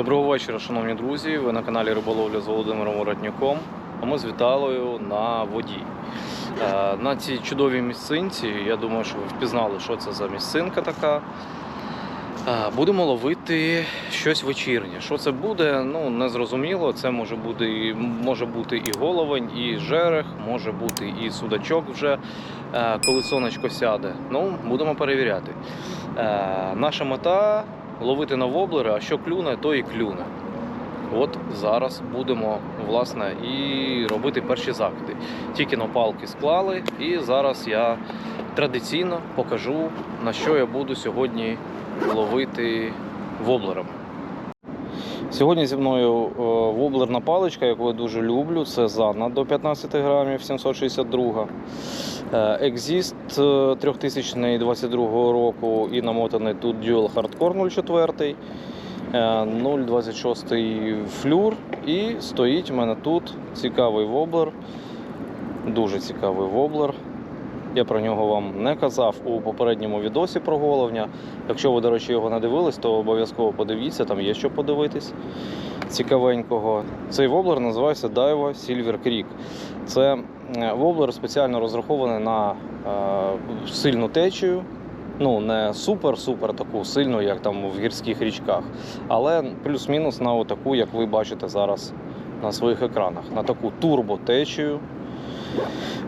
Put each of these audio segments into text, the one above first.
Доброго вечора, шановні друзі. Ви на каналі Риболовля з Володимиром Воротнюком. А ми з Віталою на воді. Е, На цій чудовій місцинці, я думаю, що ви впізнали, що це за місцинка така. Е, Будемо ловити щось вечірнє. Що це буде, ну не зрозуміло. Це може бути, може бути і головень, і жерех, може бути і судачок вже, е, коли сонечко сяде. Ну, будемо перевіряти. Наша мета ловити на воблери, а що клюне, то і клюне. От зараз будемо власне і робити перші закиди. Тільки на палки склали, і зараз я традиційно покажу, на що я буду сьогодні ловити воблером. Сьогодні зі мною е, воблерна паличка, яку я дуже люблю. Це Занна до 15 грамів 762. Е, Exist е, 3022 року і намотаний тут Dual Hardcore 04. е, 0,26 флюр. І стоїть у мене тут цікавий воблер. Дуже цікавий воблер. Я про нього вам не казав у попередньому відосі про головня. Якщо ви, до речі, його не дивились, то обов'язково подивіться, там є що подивитись цікавенького. Цей воблер називається Daiwa Silver Creek. Це е, воблер спеціально розрахований на е, сильну течію. Ну, не супер-супер таку сильну, як там в гірських річках, але плюс-мінус на таку, як ви бачите зараз на своїх екранах, на таку турботечію.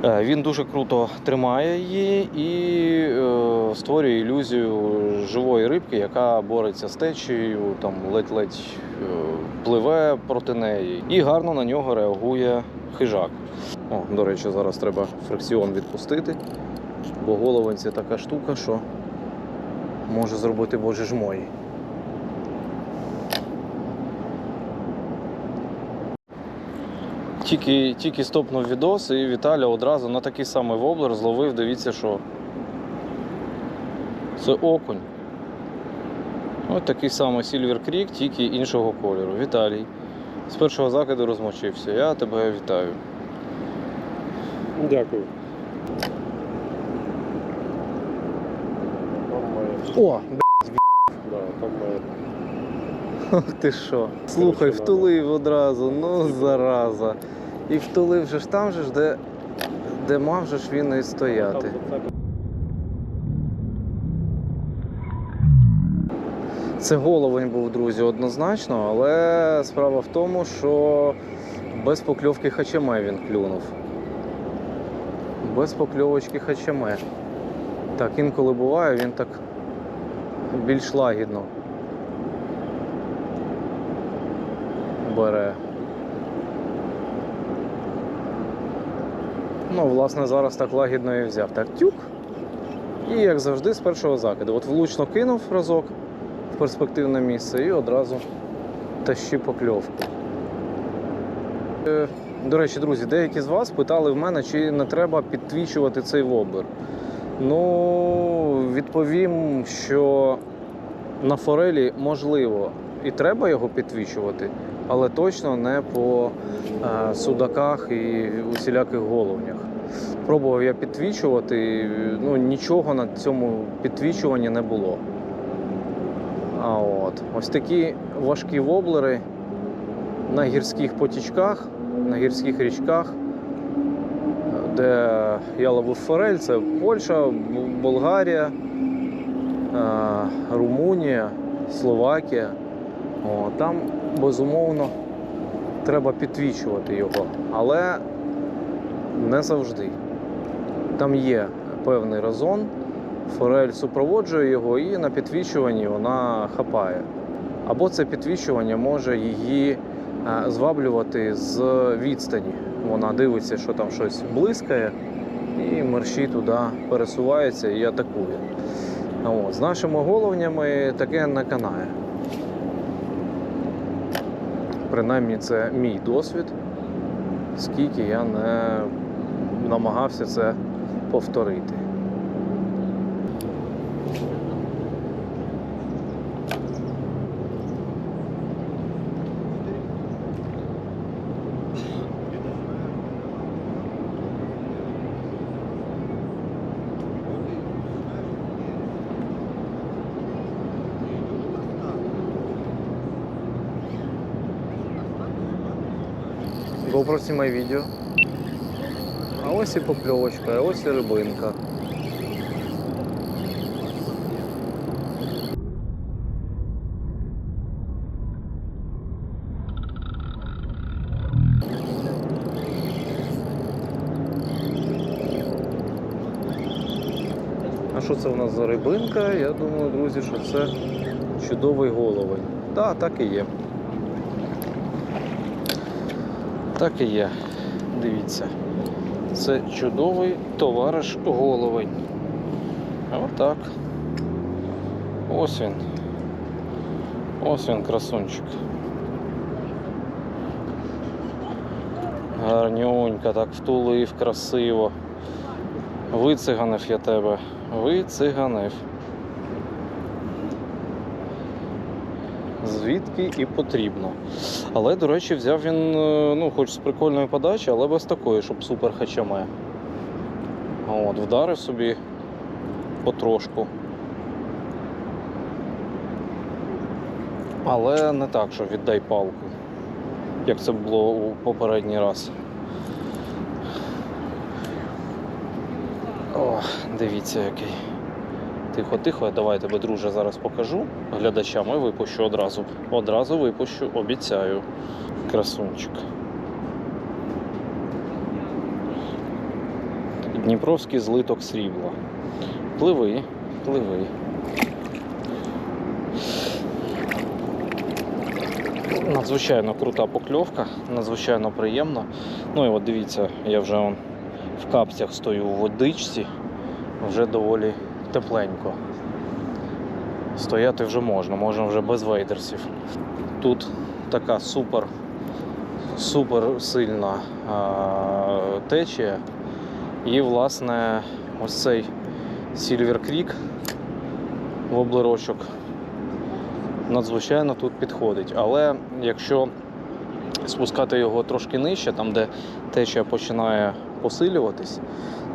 Е, Він дуже круто тримає її і е, створює ілюзію живої рибки, яка бореться з течією, там ледь-ледь е, пливе проти неї, і гарно на нього реагує хижак. О, до речі, зараз треба фрикціон відпустити, бо головень це така штука, що може зробити боже ж мої. Тільки, тільки стопнув відос, і Віталя одразу на такий самий воблер зловив, дивіться, що. Це окунь. Ось такий самий Silver Creek, тільки іншого кольору. Віталій. З першого закиду розмочився. Я тебе вітаю. Дякую. Там має. О! Да, там має. Ох ти що. Слухай, втулив одразу, ну зараза. І втулив же ж там же ж, де, де мав же ж він і стояти. Це головень був, друзі, однозначно, але справа в тому, що без покльовки хачеме він клюнув. Без покльовочки хачеме. Так, інколи буває, він так більш лагідно бере. Ну, власне, зараз так лагідно і взяв. Так, тюк. І як завжди, з першого закиду. От влучно кинув разок в перспективне місце і одразу тащи покльовку. Е, До речі, друзі, деякі з вас питали в мене, чи не треба підтвічувати цей воблер. Ну, відповім, що на форелі можливо і треба його підтвічувати, але точно не по е, судаках і усіляких головнях. Пробував я підтвічувати, ну нічого на цьому підтвічуванні не було. А от ось такі важкі воблери на гірських потічках, на гірських річках, де я ловив форель, це Польща, Болгарія, е, Румунія, Словакія. О, там безумовно треба підтвічувати його, але не завжди. Там є певний резон, форель супроводжує його і на підтвічуванні вона хапає. Або це підтвічування може її е, зваблювати з відстані. Вона дивиться, що там щось блискає, і мерщій туди пересувається і атакує. От, з нашими головнями таке не канає. Принаймні, це мій досвід, скільки я не намагався це повторити. Знімай відео. А ось і покльовочка, а ось і рибинка. А що це у нас за рибинка? Я думаю, друзі, що це чудовий головень. Так, так і є. Так і є. Дивіться. Це чудовий товариш головень. Отак. Ось він. Ось він, красунчик. Гарнюнька, так втулив, красиво. Вициганив я тебе. Вициганив. Звідки і потрібно. Але, до речі, взяв він, е, ну, хоч з прикольної подачі, але без такої, щоб супер хачаме. От, вдарив собі потрошку. Але не так, що віддай палку, як це було у попередній раз. О, дивіться який. Тихо, тихо, давай тебе, друже, зараз покажу глядачам і випущу одразу. Одразу випущу, обіцяю. Красунчик. Дніпровський злиток срібла. Пливи, пливи. Надзвичайно крута покльовка, надзвичайно приємно. Ну і от дивіться, я вже в капцях стою у водичці, вже доволі тепленько. Стояти вже можна, можна вже без вейдерсів. Тут така супер, супер сильна а, течія. І, власне, ось цей Silver Creek воблерочок надзвичайно тут підходить. Але якщо спускати його трошки нижче, там де течія починає посилюватись,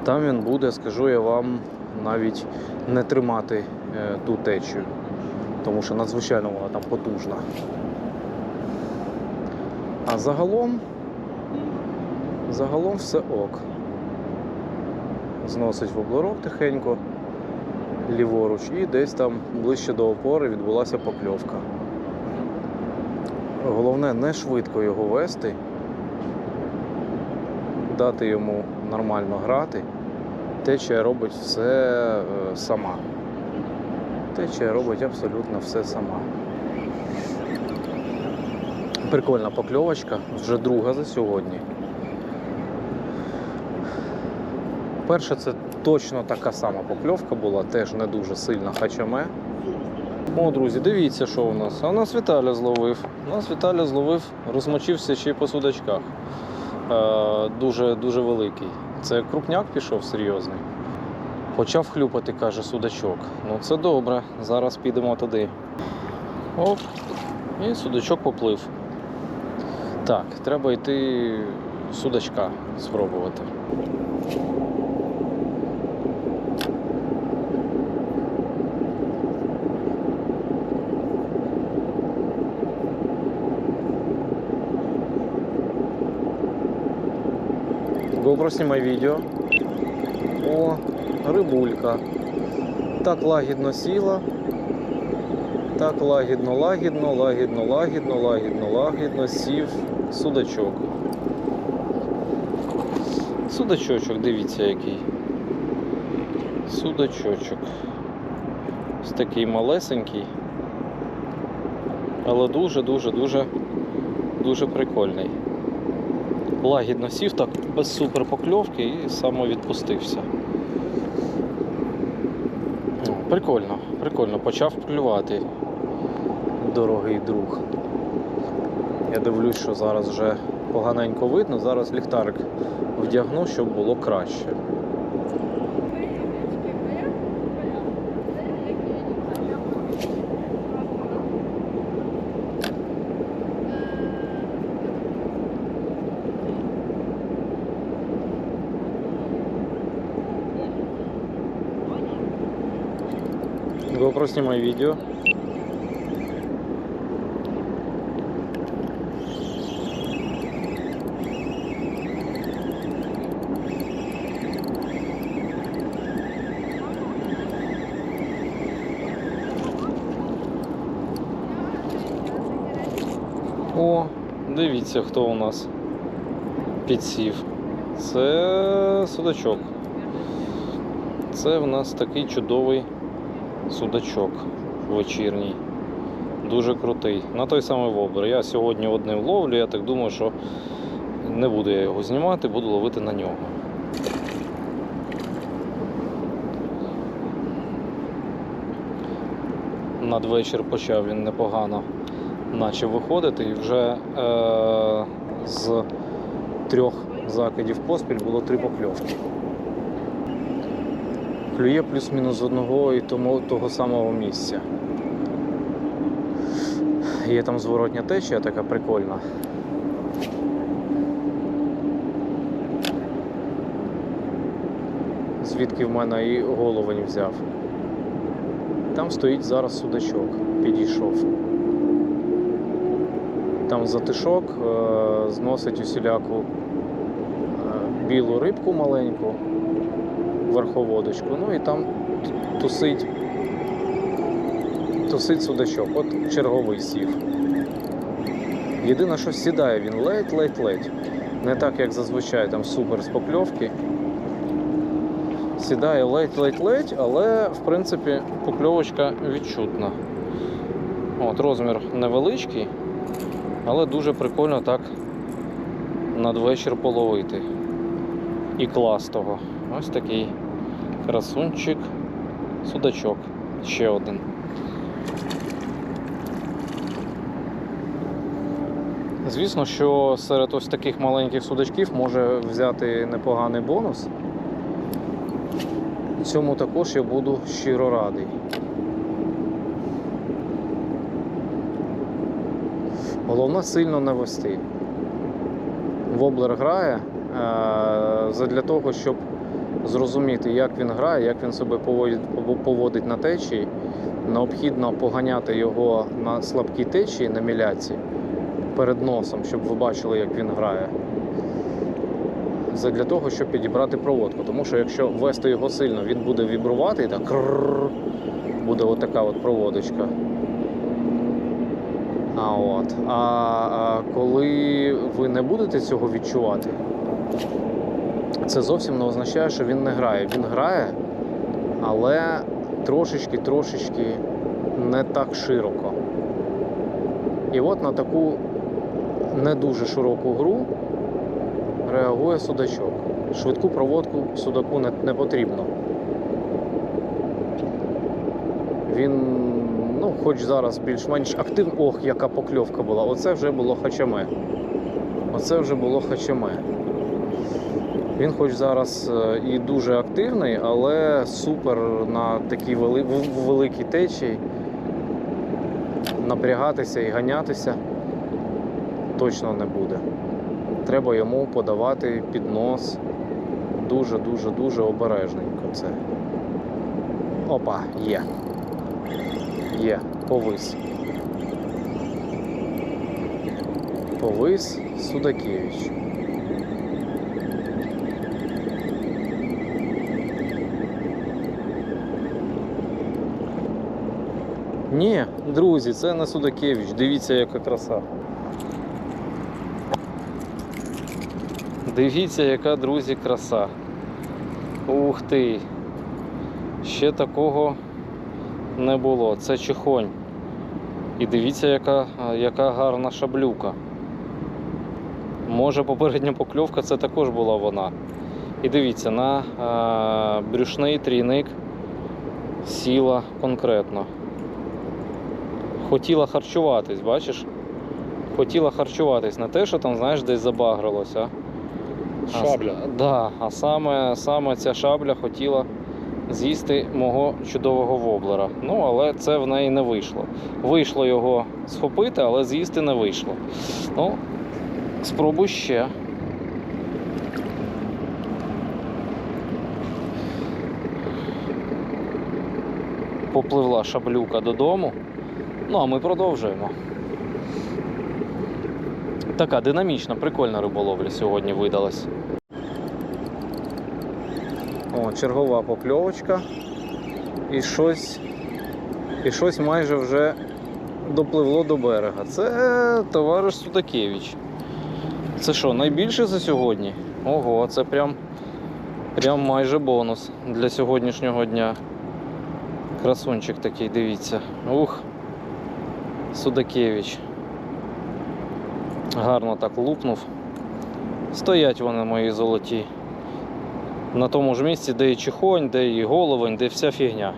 там він буде, скажу я вам, навіть не тримати е, ту течію, тому що надзвичайно вона там потужна. А загалом, загалом все ок. Зносить воблерок тихенько ліворуч, і десь там ближче до опори відбулася покльовка. Головне не швидко його вести, дати йому нормально грати. Течія робить все е, сама. Течія робить абсолютно все сама. Прикольна покльовочка, вже друга за сьогодні. Перша це точно така сама покльовка була, теж не дуже сильна хачаме. О, друзі, дивіться, що у нас. А нас Віталя зловив. У Нас Віталя зловив, розмочився ще й по судачках. Е, дуже, дуже великий. Це крупняк пішов серйозний. Почав хлюпати, каже, судачок. Ну це добре, зараз підемо туди. Оп, і судачок поплив. Так, треба йти судачка спробувати. GoPro знімай відео. О, рибулька. Так лагідно сіла. Так лагідно, лагідно, лагідно, лагідно, лагідно, лагідно сів судачок. Судачочок, дивіться який. Судачочок. Ось такий малесенький. Але дуже-дуже дуже дуже прикольний лагідно сів так без суперпокльовки і самовідпустився. Ну, Прикольно, прикольно, почав клювати дорогий друг. Я дивлюсь, що зараз вже поганенько видно, зараз ліхтарик вдягну, щоб було краще. GoPro снимай видео. О, дивіться, хто у нас підсів. Це судачок. Це в нас такий чудовий судачок вечірній. Дуже крутий. На той самий воблер. Я сьогодні одним ловлю, я так думаю, що не буду я його знімати, буду ловити на нього. Надвечір почав він непогано наче виходити, і вже е- з трьох закидів поспіль було три покльовки. Клює плюс-мінус одного і тому того самого місця. Є там зворотня течія така прикольна. Звідки в мене і головень взяв. Там стоїть зараз судачок, підійшов. Там затишок е, зносить усіляку е, білу рибку маленьку, верховодочку, ну і там тусить, тусить судачок. От черговий сів. Єдине, що сідає він ледь-ледь-ледь. Не так, як зазвичай там супер з покльовки. Сідає ледь-ледь-ледь, але в принципі покльовочка відчутна. От, розмір невеличкий, але дуже прикольно так надвечір половити. І клас того. Ось такий красунчик, судачок. Ще один. Звісно, що серед ось таких маленьких судачків може взяти непоганий бонус. Цьому також я буду щиро радий. Головне сильно не вести. Воблер грає е, задля того, щоб зрозуміти, як він грає, як він себе поводить, на течії. Необхідно поганяти його на слабкій течії на міляці перед носом, щоб ви бачили, як він грає. Задля того, щоб підібрати проводку. Тому що якщо вести його сильно, він буде вібрувати і так буде отака от проводочка. А от. А коли ви не будете цього відчувати, це зовсім не означає, що він не грає. Він грає, але трошечки-трошечки не так широко. І от на таку не дуже широку гру реагує судачок. Швидку проводку судаку не, потрібно. Він, ну, хоч зараз більш-менш активно. Ох, яка покльовка була. Оце вже було хачаме. Оце вже було хачаме. Він хоч зараз е, і дуже активний, але супер на такій вели... великій течії напрягатися і ганятися точно не буде. Треба йому подавати під нос дуже-дуже дуже обережненько це. Опа, є. Є, повис. Повис Судакевич. Ні, друзі, це не Судакевич. Дивіться, яка краса. Дивіться, яка, друзі, краса. Ух ти. Ще такого не було. Це чихонь. І дивіться, яка, яка гарна шаблюка. Може, попередня покльовка це також була вона. І дивіться, на а, брюшний трійник сіла конкретно. Хотіла харчуватись, бачиш? Хотіла харчуватись, не те, що там, знаєш, десь забагрилося. А, Шабля. с- да, а саме, саме ця шабля хотіла з'їсти мого чудового воблера. Ну, але це в неї не вийшло. Вийшло його схопити, але з'їсти не вийшло. Ну, спробуй ще. Попливла шаблюка додому. Ну, а ми продовжуємо. Така динамічна, прикольна риболовля сьогодні видалась. О, чергова покльовочка. І щось, і щось майже вже допливло до берега. Це товариш Судакевич. Це що, найбільше за сьогодні? Ого, це прям, прям майже бонус для сьогоднішнього дня. Красунчик такий, дивіться. Ух. Судакевич. Гарно так лупнув. Стоять вони мої золоті. На тому ж місці, де і чихонь, де і головень, де вся фігня.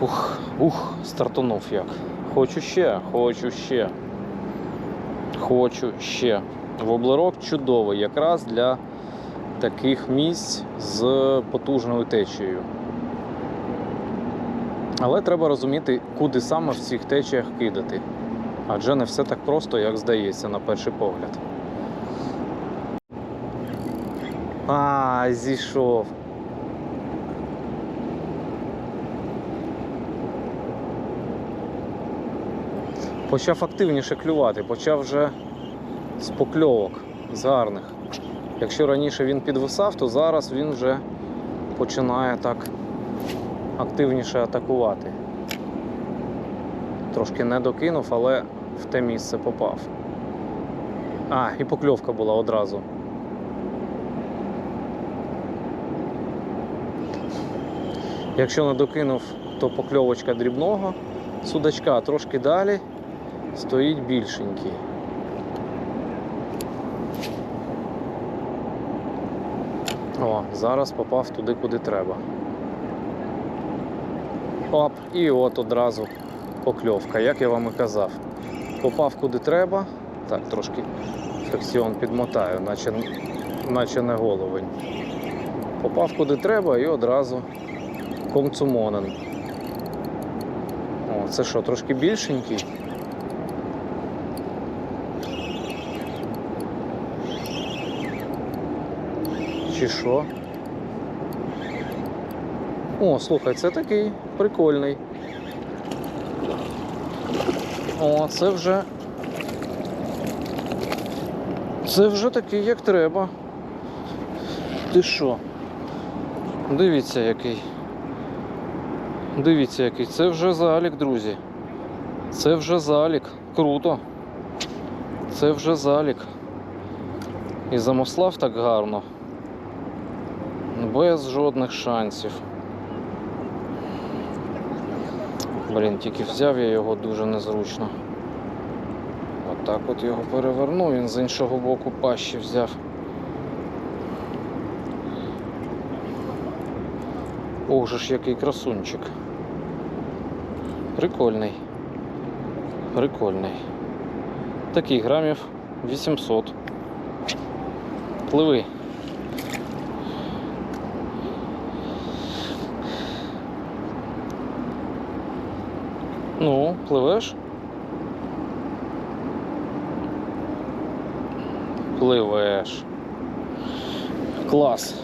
Ух, ух, стартанув як. Хочу ще, хочу ще. Хочу ще. Воблерок чудовий, якраз для таких місць з потужною течією. Але треба розуміти, куди саме в цих течіях кидати. Адже не все так просто, як здається, на перший погляд. А, зійшов. Почав активніше клювати, почав вже з покльовок, з гарних. Якщо раніше він підвисав, то зараз він вже починає так активніше атакувати. Трошки не докинув, але в те місце попав. А, і покльовка була одразу. Якщо не докинув, то покльовочка дрібного судачка, трошки далі стоїть більшенький. О, зараз попав туди, куди треба. Оп, і от одразу покльовка, як я вам і казав. Попав куди треба. Так, трошки фрикціон підмотаю, наче, наче не головень. Попав куди треба і одразу комцумонен. О, це що, трошки більшенький? Чи що? О, слухай, це такий прикольний. О, це вже. Це вже такий, як треба. Ти що? Дивіться який. Дивіться який. Це вже залік, друзі. Це вже залік. Круто. Це вже залік. І замослав так гарно. Без жодних шансів. Блін, тільки взяв я його дуже незручно. Отак от його перевернув, він з іншого боку пащі взяв. Ох же ж який красунчик. Прикольний. Прикольний. Такий грамів 800. Пливи. Ну, пливеш? Пливеш. Клас.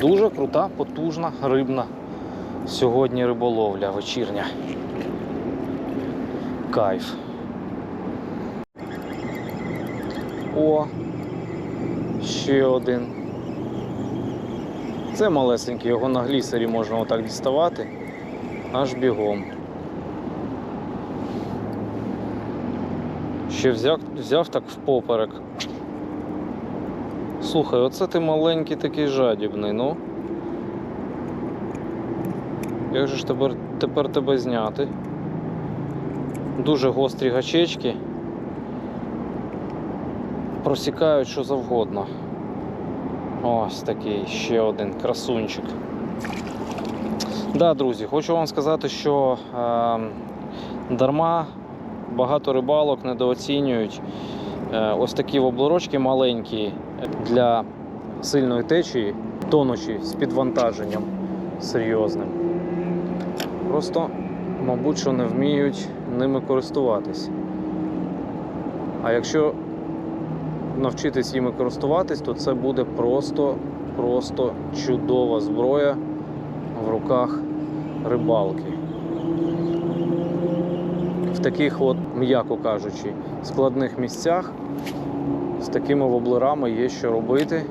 Дуже крута, потужна рибна сьогодні риболовля вечірня. Кайф. О, ще один. Це малесенький, його на глісері можна отак діставати аж бігом. Ще взяв, взяв так впоперек. Слухай, оце ти маленький такий жадібний, ну. Як же ж тепер, тепер тебе зняти? Дуже гострі гачечки. Просікають що завгодно. Ось такий ще один красунчик. Да, друзі, хочу вам сказати, що е, дарма багато рибалок недооцінюють е, ось такі воблорочки маленькі для сильної течії, тонучі з підвантаженням серйозним. Просто, мабуть, що не вміють ними користуватись. А якщо навчитись їми користуватись, то це буде просто, просто чудова зброя в руках рибалки. Таких, от, м'яко кажучи, складних місцях з такими воблерами є що робити.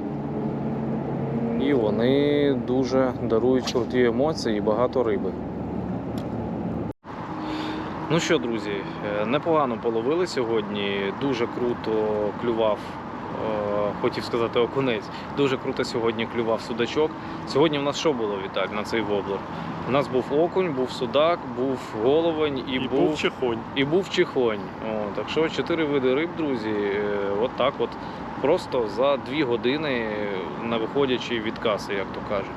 І вони дуже дарують круті емоції і багато риби. Ну що, друзі, е, непогано половили сьогодні. Дуже круто клював, е, хотів сказати окунець. Дуже круто сьогодні клював судачок. Сьогодні в нас що було, Віталь, на цей воблер? У нас був окунь, був судак, був головень і, І, був чехонь. і був чихонь. О, так що чотири види риб, друзі. е, От так от просто за дві години, не виходячи від каси, як то кажуть.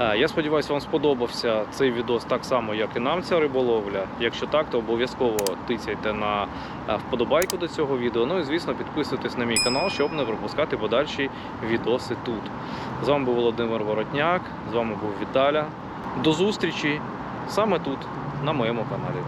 Е, Я сподіваюся, вам сподобався цей відос так само, як і нам ця риболовля. Якщо так, то обов'язково тицяйте на е, вподобайку до цього відео. Ну і звісно, підписуйтесь на мій канал, щоб не пропускати подальші відоси тут. З вами був Володимир Воротняк, з вами був Віталя. До зустрічі саме тут, на моєму каналі.